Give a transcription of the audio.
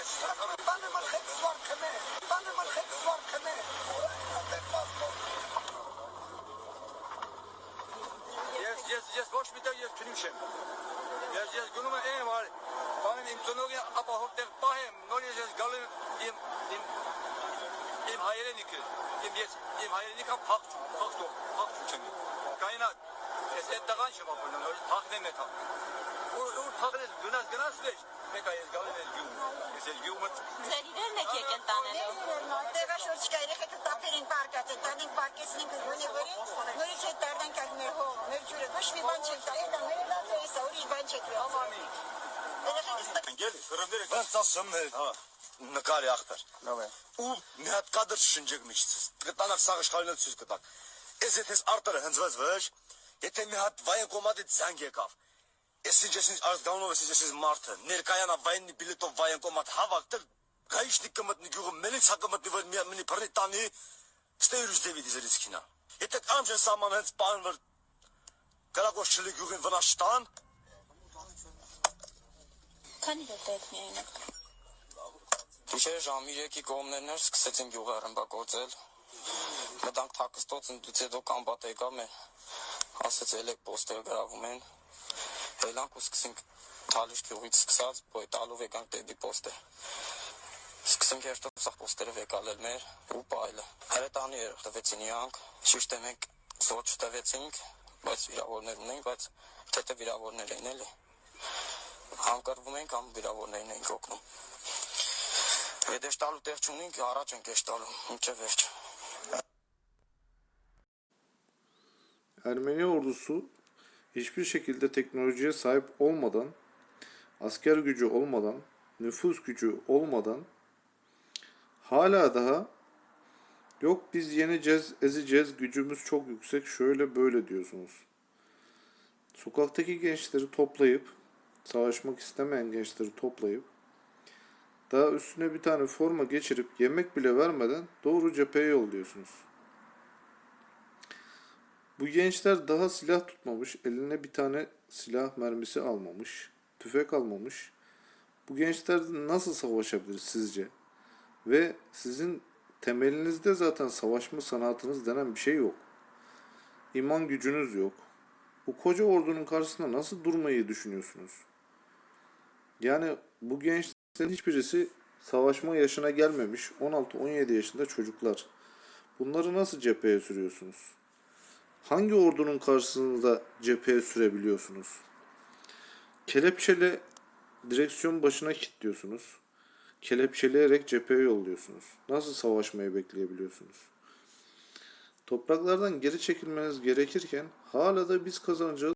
ես։ Ես ես ես ոչ մի տեղ ես քնում չեմ։ Ես ես գնում եմ եմ արի։ Բանը իմ ծնողի ապահով տեղ պահեմ, նորից ես գալու եմ իմ իմ իմ հայրենիքը։ Իմ ես իմ հայրենիքը փախ փախ փախ չեմ։ Կայնա ես այդ տղան չեմ ապրում, նորից փախնեմ էթա։ Ու ու փախնես գնաս գնաս վեճ։ Մեկա ես գալու եմ գյուղ։ Ես ես գյուղը Ձեր իրերն եք եկել տանելու։ Տեղա շուրջ կա երեխեքը տապերին պարկած է, տանին պարկեցնին գոնի վրի, նորից հետ տարդան կար մեր հող, մեր ջուրը, ոչ մի բան չեք տա, դա մեր լավ է, սա ուրիշ բան չեք տա։ Ամանի։ Երեխեքս Գելի, խրմները Ոնց ասում է, հա, նկարի ախտար։ Նավե։ Ու մի հատ կադր շնջեք միջից։ Կտանակ սաղ իշխանին ցույց կտակ։ Ես եթե արտերը հնձված վեճ, եթե մի հատ վայեն կոմադի ցանկ եկավ։ Ես իջես ազգանով ես իջես մարդը, ներկայանա վայենի բիլետով վայեն կոմատ հավաքտել, գայիշնի կմտնի գյուղը, մենից հա կմտնի որ մի մինի բռնի տանի, ստե ուրիշ դեպի դիզերից քինա։ Եթե կամջ են սաման հենց բան վր կրակոս չլի գյուղին վնաս տան, Քանի րոպե եք միայն եք։ Գիշերը ժամի 3-ի կողմներն էր սկսեցին գյուղը ռմբակոծել։ Մտանք թակստոց ընդուց հետո կամբատ եկա մե։ Ասեց ելեք պոստերը գրավում են։ Ելանք ու սկսենք թալիշ գյուղից սկսած, ոյ տալով եկանք դեպի պոստը։ Սկսենք երթով սա պոստերը վեկալել մեր ու բայլը։ Հրետանի էր տվեցին իրանք, ճիշտ է մենք զոչ տվեցինք, բայց վիրավորներ ունենք, բայց թեթե վիրավորներ էին էլի։ Հանկարվում ենք, համ վիրավորներին ենք օգնում։ Եթե շտալու տեղ չունենք, առաջ ենք եշտալու, ինչե վերջ։ Ermeni ordusu hiçbir şekilde teknolojiye sahip olmadan, asker gücü olmadan, nüfus gücü olmadan hala daha yok biz yeneceğiz, ezeceğiz, gücümüz çok yüksek, şöyle böyle diyorsunuz. Sokaktaki gençleri toplayıp, savaşmak istemeyen gençleri toplayıp, daha üstüne bir tane forma geçirip yemek bile vermeden doğru cepheye yolluyorsunuz. Bu gençler daha silah tutmamış, eline bir tane silah mermisi almamış, tüfek almamış. Bu gençler nasıl savaşabilir sizce? Ve sizin temelinizde zaten savaşma sanatınız denen bir şey yok. İman gücünüz yok. Bu koca ordunun karşısında nasıl durmayı düşünüyorsunuz? Yani bu gençlerin hiçbirisi savaşma yaşına gelmemiş 16-17 yaşında çocuklar. Bunları nasıl cepheye sürüyorsunuz? Hangi ordunun karşısında cepheye sürebiliyorsunuz? Kelepçele direksiyon başına kilitliyorsunuz. Kelepçeleyerek cepheye yolluyorsunuz. Nasıl savaşmayı bekleyebiliyorsunuz? Topraklardan geri çekilmeniz gerekirken hala da biz kazanacağız